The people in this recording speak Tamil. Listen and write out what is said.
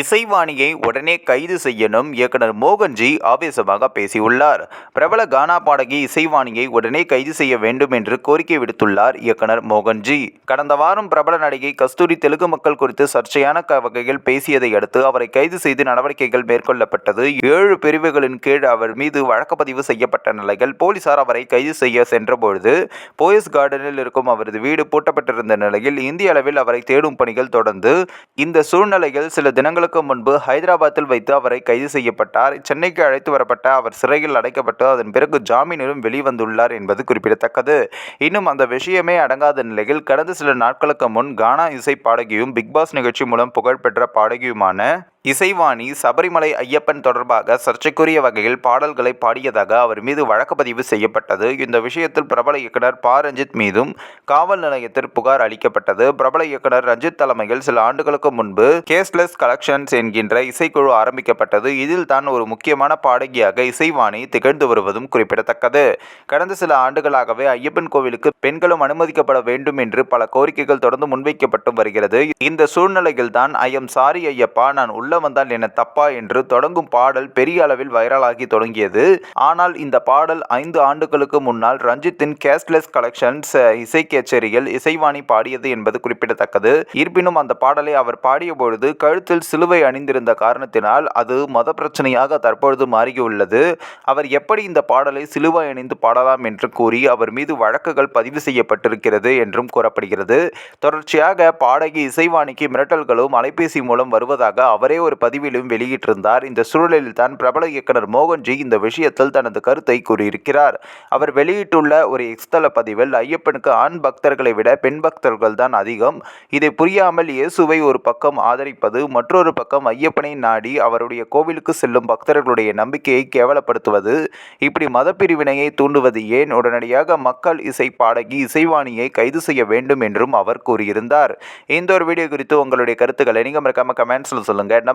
இசைவாணியை உடனே கைது செய்யணும் இயக்குனர் மோகன்ஜி ஆவேசமாக பேசியுள்ளார். பிரபல கானா பாடகி இசைவாணியை உடனே கைது செய்ய வேண்டும் என்று கோரிக்கை விடுத்துள்ளார் இயக்குனர் மோகன்ஜி. கடந்த வாரம் பிரபல நடிகை கஸ்தூரி தெலுங்கு மக்கள் குறித்து சர்ச்சையான வகையில் பேசியதை அடுத்து அவரை கைது செய்து நடவடிக்கைகள் மேற்கொள்ளப்பட்டது. ஏழு பிரிவுகளின் கீழ் அவர் மீது வழக்குப்பதிவு செய்யப்பட்ட நிலையில் போலீசார் அவரை கைது செய்ய சென்றபொழுது போயஸ் கார்டனில் இருக்கும் அவரது வீடு பூட்டப்பட்டிருந்த நிலையில் இந்திய அளவில் அவரை தேடும் பணிகள் தொடர்ந்து இந்த சூழ்நிலையில் சில தினங்களுக்கு முன்பு ஹைதராபாத்தில் வைத்து அவரை கைது செய்யப்பட்டார். சென்னைக்கு அழைத்து வரப்பட்ட அவர் சிறையில் அடைக்கப்பட்டு அதன் பிறகு ஜாமீனிலும் வெளிவந்துள்ளார் என்பது குறிப்பிடத்தக்கது. இன்னும் அந்த விஷயமே அடங்காத நிலையில் கடந்த சில நாட்களுக்கு முன் கானா இசை பாடகியும் பிக்பாஸ் நிகழ்ச்சி மூலம் புகழ்பெற்ற பாடகியுமான இசைவாணி சபரிமலை ஐயப்பன் தொடர்பாக சர்ச்சைக்குரிய வகையில் பாடல்களை பாடியதாக அவர் மீது வழக்குப்பதிவு செய்யப்பட்டது. இந்த விஷயத்தில் பிரபல இயக்குனர் ப. ரஞ்சித் மீதும் காவல் நிலையத்தில் புகார் அளிக்கப்பட்டது. பிரபல இயக்குனர் ரஞ்சித் தலைமையில் சில ஆண்டுகளுக்கு முன்பு கேஸ்லெஸ் கலெக்ஷன்ஸ் என்கின்ற இசைக்குழு ஆரம்பிக்கப்பட்டது. இதில் தான் ஒரு முக்கியமான பாடகியாக இசைவாணி திகழ்ந்து வருவதும் குறிப்பிடத்தக்கது. கடந்த சில ஆண்டுகளாகவே ஐயப்பன் கோவிலுக்கு பெண்களும் அனுமதிக்கப்பட வேண்டும் என்று பல கோரிக்கைகள் தொடர்ந்து முன்வைக்கப்பட்டு வருகிறது. இந்த சூழ்நிலையில் தான் ஐ. எம். சாரி ஐயப்பா நான் உள்ள வந்தால் என்ன தப்பா என்று தொடங்கும் பாடல் பெரிய அளவில் வைரலாகி தொடங்கியது. ஆனால் இந்த பாடல் ஐந்து ஆண்டுகளுக்கு முன்னால் ரஞ்சித்தின் கேஷ்லெஸ் கலெக்ஷன்ஸ் இசை கச்சேரியில் இசைவாணி பாடியது என்பது குறிப்பிடத்தக்கது. இருப்பினும் அந்த பாடலை அவர் பாடிய பொழுது கழுத்தில் சிலுவை அணிந்திருந்த காரணத்தினால் அது மத பிரச்சனையாக தற்பொழுது மாறியுள்ளது. அவர் எப்படி இந்த பாடலை சிலுவை அணிந்து பாடலாம் என்று கூறி அவர் மீது வழக்குகள் பதிவு செய்யப்பட்டிருக்கிறது என்றும் கூறப்படுகிறது. தொடர்ச்சியாக பாடகி இசைவாணிக்கு மிரட்டல்களும் அலைபேசி மூலம் வருவதாக அவரே ஒரு பதிவிலும் வெளியிட்டிருந்தார். இந்த சூழலில் தான் பிரபல இயக்குனர் மோகன்ஜி இந்த விஷயத்தில் தனது கருத்தை கூறியிருக்கிறார். அவர் வெளியிட்டுள்ள ஒரு எக்ஸ்தல பதிவில் ஐயப்பனுக்கு ஆண் பக்தர்களை விட பெண் பக்தர்கள் தான் அதிகம். இதை புரியாமல் இயேசுவை ஒரு பக்கம் ஆதரிப்பது மற்றொரு பக்கம் ஐயப்பனை நாடி அவருடைய கோவிலுக்கு செல்லும் பக்தர்களுடைய நம்பிக்கையை கேவலப்படுத்துவது. இப்படி மதப்பிரிவினையை தூண்டுவது ஏன்? உடனடியாக மக்கள் இசை பாடகி இசைவாணியை கைது செய்ய வேண்டும் என்றும் அவர் கூறியிருந்தார். இந்த ஒரு வீடியோ குறித்து உங்களுடைய கருத்துக்களை நீங்கள் மறக்காம கமெண்ட்ஸில் சொல்லுங்கள்